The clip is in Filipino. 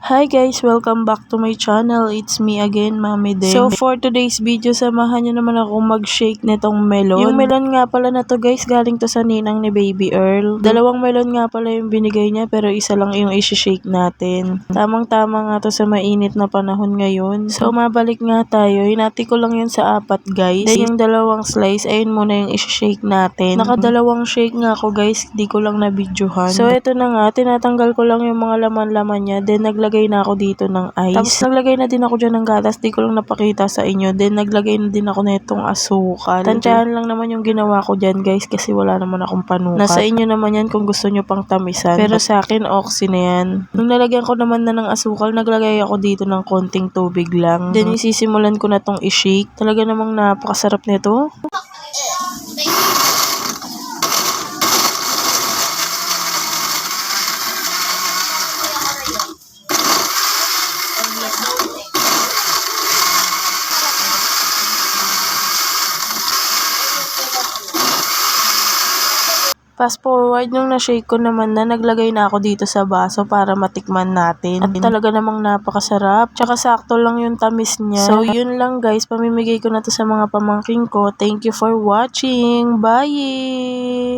Hi guys! Welcome back to my channel. It's me again, Mami Den. So for today's video, samahan nyo naman ako mag-shake nitong melon. Yung melon nga pala na to guys, galing to sa ninang ni Baby Earl. Dalawang melon nga pala yung binigay niya pero isa lang yung isi-shake natin. Tamang-tama nga to sa mainit na panahon ngayon. So mabalik nga tayo. Hinati ko lang yun sa apat guys. Then yung dalawang slice, ayun muna yung isi-shake natin. Nakadalawang shake nga ako guys, di ko lang na-videohan. So eto na nga, tinatanggal ko lang yung mga laman-laman niya. Then naglagay na ako dito ng ice. Tapos naglagay na din ako dyan ng gatas, di ko lang napakita sa inyo. Then naglagay na din ako nitong asukal. Tansyahan lang naman yung ginawa ko dyan guys kasi wala naman akong panukat. Nasa inyo naman yan kung gusto nyo pang tamisan. Pero sa akin, oxy na yan. Nung nalagyan ko naman na ng asukal, naglagay ako dito ng konting tubig lang. Then isisimulan ko na tong i-shake. Talaga namang napakasarap nito. Fast forward, nung na-shake ko naman na, naglagay na ako dito sa baso para matikman natin. At talaga namang napakasarap. Tsaka sakto lang yung tamis niya. So, yun lang guys. Pamimigay ko na to sa mga pamangking ko. Thank you for watching. Bye!